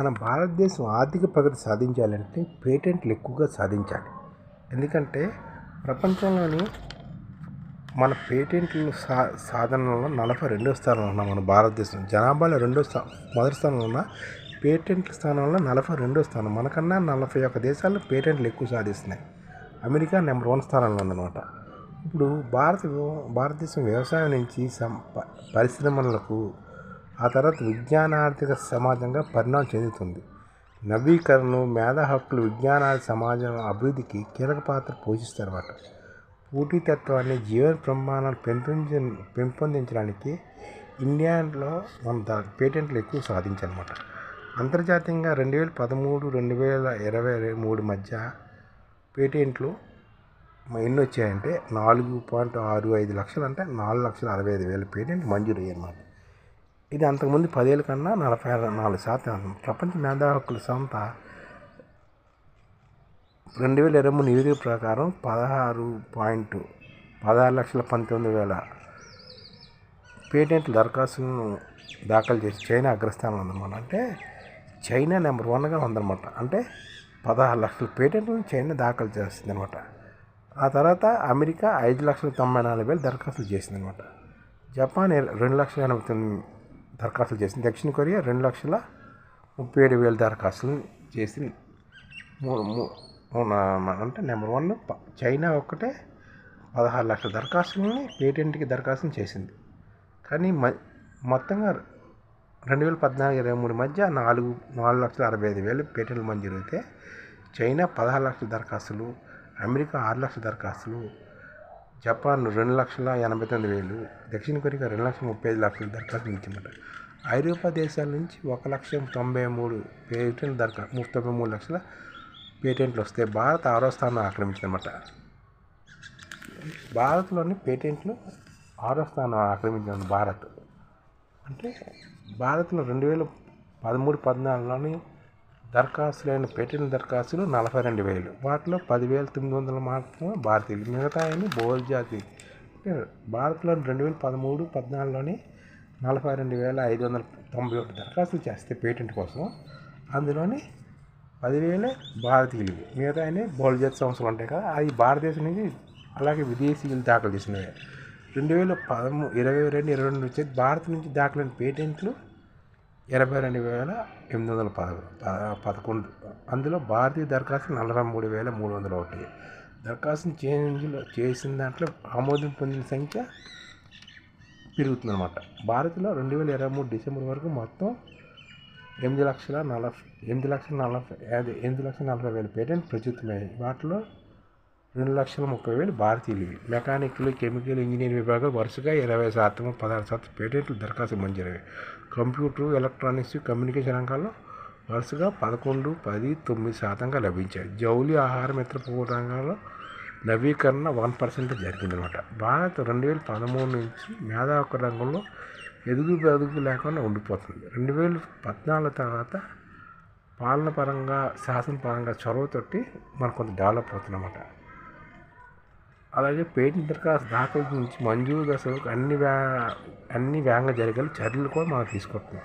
మన భారతదేశం ఆర్థిక ప్రగతి సాధించాలంటే పేటెంట్లు ఎక్కువగా సాధించాలి. ఎందుకంటే ప్రపంచంలోని మన పేటెంట్లు సా సాధనలో నలభై రెండో స్థానంలో ఉన్నాం మన భారతదేశం జనాభాలో రెండో స్థా మొదటి స్థానంలో ఉన్న పేటెంట్ల స్థానంలో నలభై రెండో స్థానం. మనకన్నా నలభై ఒక్క దేశాల్లో పేటెంట్లు ఎక్కువ సాధిస్తున్నాయి. అమెరికా నెంబర్ వన్ స్థానంలో ఉందన్నమాట. ఇప్పుడు భారత భారతదేశం వ్యవసాయం నుంచి సం పరిశ్రమలకు ఆ తర్వాత విజ్ఞాన ఆర్థిక సమాజంగా పరిణామం చెందుతుంది. నవీకరణ మేధా హక్కులు విజ్ఞాన సమాజం అభివృద్ధికి కీలక పాత్ర పోషిస్తారన్నమాట. పోటీతత్వాన్ని జీవన ప్రమాణాలు పెంపొందించ పెంపొందించడానికి ఇండియాలో మన ద- పేటెంట్లు ఎక్కువ సాధించాలన్నమాట అంతర్జాతీయంగా రెండు వేల పదమూడు రెండు వేల ఇరవై మూడు మధ్య పేటెంట్లు ఎన్ని వచ్చాయంటే నాలుగు పాయింట్ ఆరు ఐదు లక్షలు అంటే నాలుగు లక్షల అరవై ఐదు వేల పేటెంట్ మంజూరు అన్నమాట ఇది అంతకుముందు పదేళ్ళ కన్నా నలభై నాలుగు శాతం ప్రపంచ మేధా హక్కుల సంస్థ రెండు వేల ఇరవై మూడు నివేదిక ప్రకారం పదహారు పాయింట్ పదహారు లక్షల పంతొమ్మిది వేల పేటెంట్ దరఖాస్తులను దాఖలు చేసి చైనా అగ్రస్థానంలో ఉందన్నమాట. అంటే చైనా నెంబర్ వన్గా ఉందన్నమాట. అంటే పదహారు లక్షల పేటెంట్లను చైనా దాఖలు చేస్తుంది అనమాట ఆ తర్వాత అమెరికా ఐదు లక్షల తొంభై నాలుగు వేలు దరఖాస్తులు చేసిందనమాట జపాన్ రెండు లక్షల ఎనభై తొమ్మిది దరఖాస్తులు చేసింది. దక్షిణ కొరియా రెండు లక్షల ముప్పై ఏడు వేల దరఖాస్తులు చేసింది. మూడు- అంటే నెంబర్ వన్ చైనా ఒక్కటే పదహారు లక్షల దరఖాస్తులని పేటెంట్కి దరఖాస్తులు చేసింది. కానీ మ మొత్తంగా రెండు వేల పద్నాలుగు ఇరవై మూడు మధ్య నాలుగు నాలుగు లక్షల అరవై ఐదు వేలు పేటెంట్లు మంజూరు అయితే చైనా పదహారు లక్షల దరఖాస్తులు అమెరికా ఆరు లక్షల దరఖాస్తులు జపాన్ రెండు లక్షల ఎనభై తొమ్మిది వేలు దక్షిణ కొరియా రెండు లక్షల ముప్పై ఐదు లక్షల దరఖాస్తులు ఇచ్చిందట ఐరోపా దేశాల నుంచి ఒక లక్ష తొంభై మూడు పేటెంట్ దరఖా తొంభై మూడు లక్షల పేటెంట్లు వస్తే భారత్ ఆరో స్థానం ఆక్రమించిందన్నమాట. భారత్లోని పేటెంట్లు ఆరో స్థానం ఆక్రమించింది భారత్. అంటే భారత్లో రెండు వేల పదమూడు పద్నాలుగులోని దరఖాస్తులైన పేటెంట్ దరఖాస్తులు నలభై రెండు వేలు. వాటిలో పదివేల తొమ్మిది వందలు మాత్రమే భారతీయులు. మిగతా అయిన బోల్ జాతి భారత్లో రెండు వేల పదమూడు పద్నాలుగులోని నలభై రెండు వేల ఐదు వందల తొంభై ఒకటి దరఖాస్తులు చేస్తే పేటెంట్ కోసం అందులోని పదివేలే భారతీయులు. మిగతా అయిన బోల్ జాతి సంవత్సరం ఉంటాయి కదా అది భారతదేశం నుంచి అలాగే విదేశీయులు దాఖలు చేసినవి. రెండు వేల పదమూ ఇరవై రెండు ఇరవై రెండు వచ్చేది భారత్ నుంచి దాఖలైన పేటెంట్లు ఇరవై రెండు వేల ఎనిమిది వందల పదకొండు. పదకొండు అందులో భారతీయ దరఖాస్తు నలభై మూడు వేల మూడు వందల ఒకటి. దరఖాస్తు చేంజ్లో చేసిన దాంట్లో ఆమోదం పొందిన సంఖ్య పెరుగుతుందన్నమాట. భారత్లో రెండు వేల ఇరవై మూడు డిసెంబర్ వరకు మొత్తం ఎనిమిది లక్షల నలభై ఎనిమిది లక్షల నలభై అదే ఎనిమిది లక్షల నలభై వేల పేటెంట్ ప్రచురితమయ్యాయి. వాటిలో రెండు లక్షల ముప్పై వేలు భారతీయులు మెకానికల్ కెమికల్ ఇంజనీరింగ్ విభాగాలు వరుసగా ఇరవై శాతం పదహారు శాతం పేటెంట్లు దరఖాస్తు మంజూరయ్యాయి. కంప్యూటర్ ఎలక్ట్రానిక్స్ కమ్యూనికేషన్ రంగాల్లో వరుసగా పదకొండు పది తొమ్మిది శాతంగా లభించాయి. జౌలి ఆహారం ఇతర రంగాల్లో నవీకరణ వన్ పర్సెంట్ జరిగిందనమాట భారత్ రెండు వేల పదమూడు నుంచి మేధావక రంగంలో ఎదుగు బెదుగు లేకుండా ఉండిపోతుంది. రెండు వేల పద్నాలుగు తర్వాత పాలన పరంగా శాసన పరంగా చొరవతోటి మనం కొంత డెవలప్ అవుతుందన్నమాట. అలాగే పేటెంట్ దరఖాస్తు దాఖలు నుంచి మంజూరు దశలకు అన్ని వ్యా అన్ని వేగంగా జరిగే చర్యలు కూడా మనం తీసుకుంటున్నాం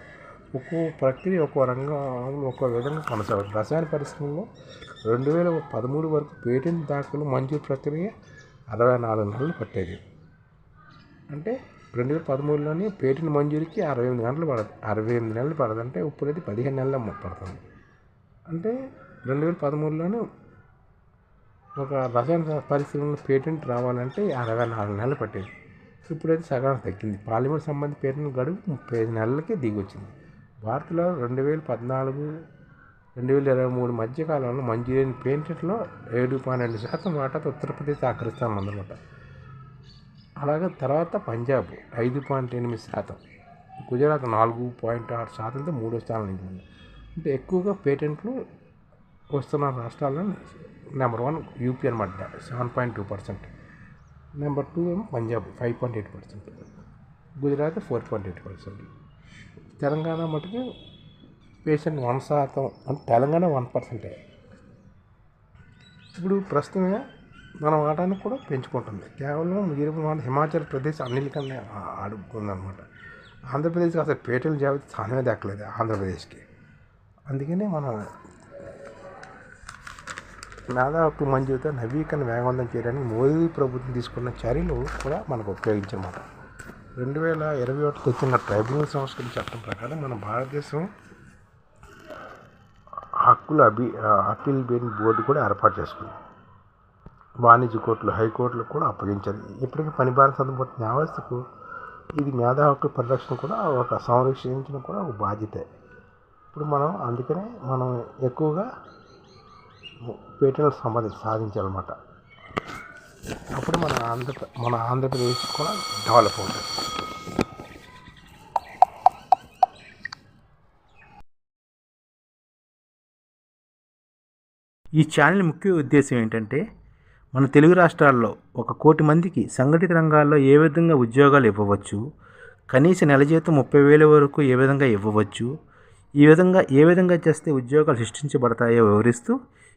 ఒక్కో ప్రక్రియ ఒక్కో రంగంలో ఒక్కో విధంగా కొనసాగుతుంది. రసాయన పరిశ్రమలో రెండు వేల పదమూడు వరకు పేటెంట్ దాఖలు మంజూరు ప్రక్రియ అరవై నాలుగు నెలలు పట్టేది. అంటే రెండు వేల పదమూడులోనే పేటెంట్ మంజూరికి అరవై ఎనిమిది గంటలు పడదు అరవై ఎనిమిది నెలలు పడదు అంటే ఇప్పుడైతే పదిహేను నెలలు పడుతుంది. అంటే రెండు వేల పదమూడులోనే ఒక రసాయన పరిశ్రమలో పేటెంట్ రావాలంటే అరవై నాలుగు నెలలు పట్టేది. ఇప్పుడైతే సగం తగ్గింది. పాలిమర్ సంబంధి పేటెంట్ గడువు ముప్పై ఐదు నెలలకే దిగొచ్చింది. భారత్లో రెండు వేల పద్నాలుగు రెండు వేల ఇరవై మూడు మధ్యకాలంలో మంజూరైన పేటెంట్లో ఏడు పన్నెండు శాతం వాటా ఉత్తరప్రదేశ్ ఆక్రమిస్తాను ఉందన్నమాట అలాగే తర్వాత పంజాబ్ ఐదు పాయింట్ ఎనిమిది శాతం. గుజరాత్ నాలుగు పాయింట్ ఆరు శాతంతో మూడో స్థానం నిలిచింది. అంటే ఎక్కువగా పేటెంట్లు వస్తున్న రాష్ట్రాల్లో నెంబర్ వన్ యూపీ అనమాట seven point two percent. Number two ఏమో Punjab five point eight percent. Gujarat four point eight percent. Telangana మటుకు పేషెంట్ వన్ శాతం అంటే తెలంగాణ వన్ పర్సెంటే. ఇప్పుడు ప్రస్తుతమే మన వాటాన్ని కూడా పెంచుకుంటుంది. కేవలం ఇరవై మన హిమాచల్ ప్రదేశ్ అన్నిటికన్నా ఆడుకుందనమాట ఆంధ్రప్రదేశ్కి అసలు పేటల జాబితా స్థానమే దక్కలేదు ఆంధ్రప్రదేశ్కి. అందుకనే మన దాదాపు మంజూరుతో నవీకరణ వేగవంతం చేయడానికి మోదీ ప్రభుత్వం తీసుకున్న చర్యలు కూడా మనకు ఉపయోగించమాట రెండు వేల ఇరవై ఒకటికి వచ్చిన ట్రైబ్యునల్ సంస్కరణ చట్టం ప్రకారం మన భారతదేశం హక్కుల అభి అప్పీల్ బేన్ బోర్డు కూడా ఏర్పాటు చేసుకుంది. వాణిజ్య కోర్టులు హైకోర్టులు కూడా అప్పగించారు. ఇప్పటికీ పని భారం సంబంధించిన వ్యవస్థకు ఇది మేధా హక్కుల పరిరక్షణ కూడా ఒక సంరక్షించడం కూడా ఒక బాధ్యతే. ఇప్పుడు మనం అందుకనే మనం ఎక్కువగా పేటెంట్ సంబంధించి సాధించాలన్నమాట. అప్పుడు మన ఆంధ్ర మన ఆంధ్రప్రదేశ్ కూడా డెవలప్ అవుతుంది. ఈ ఛానల్ ముఖ్య ఉద్దేశం ఏంటంటే మన తెలుగు రాష్ట్రాల్లో ఒక కోటి మందికి సంఘటిత రంగాల్లో ఏ విధంగా ఉద్యోగాలు ఇవ్వవచ్చు కనీస నెల జీతం ముప్పై వేల వరకు ఏ విధంగా ఇవ్వవచ్చు ఈ విధంగా ఏ విధంగా చేస్తే ఉద్యోగాలు సృష్టించబడతాయో వివరిస్తూ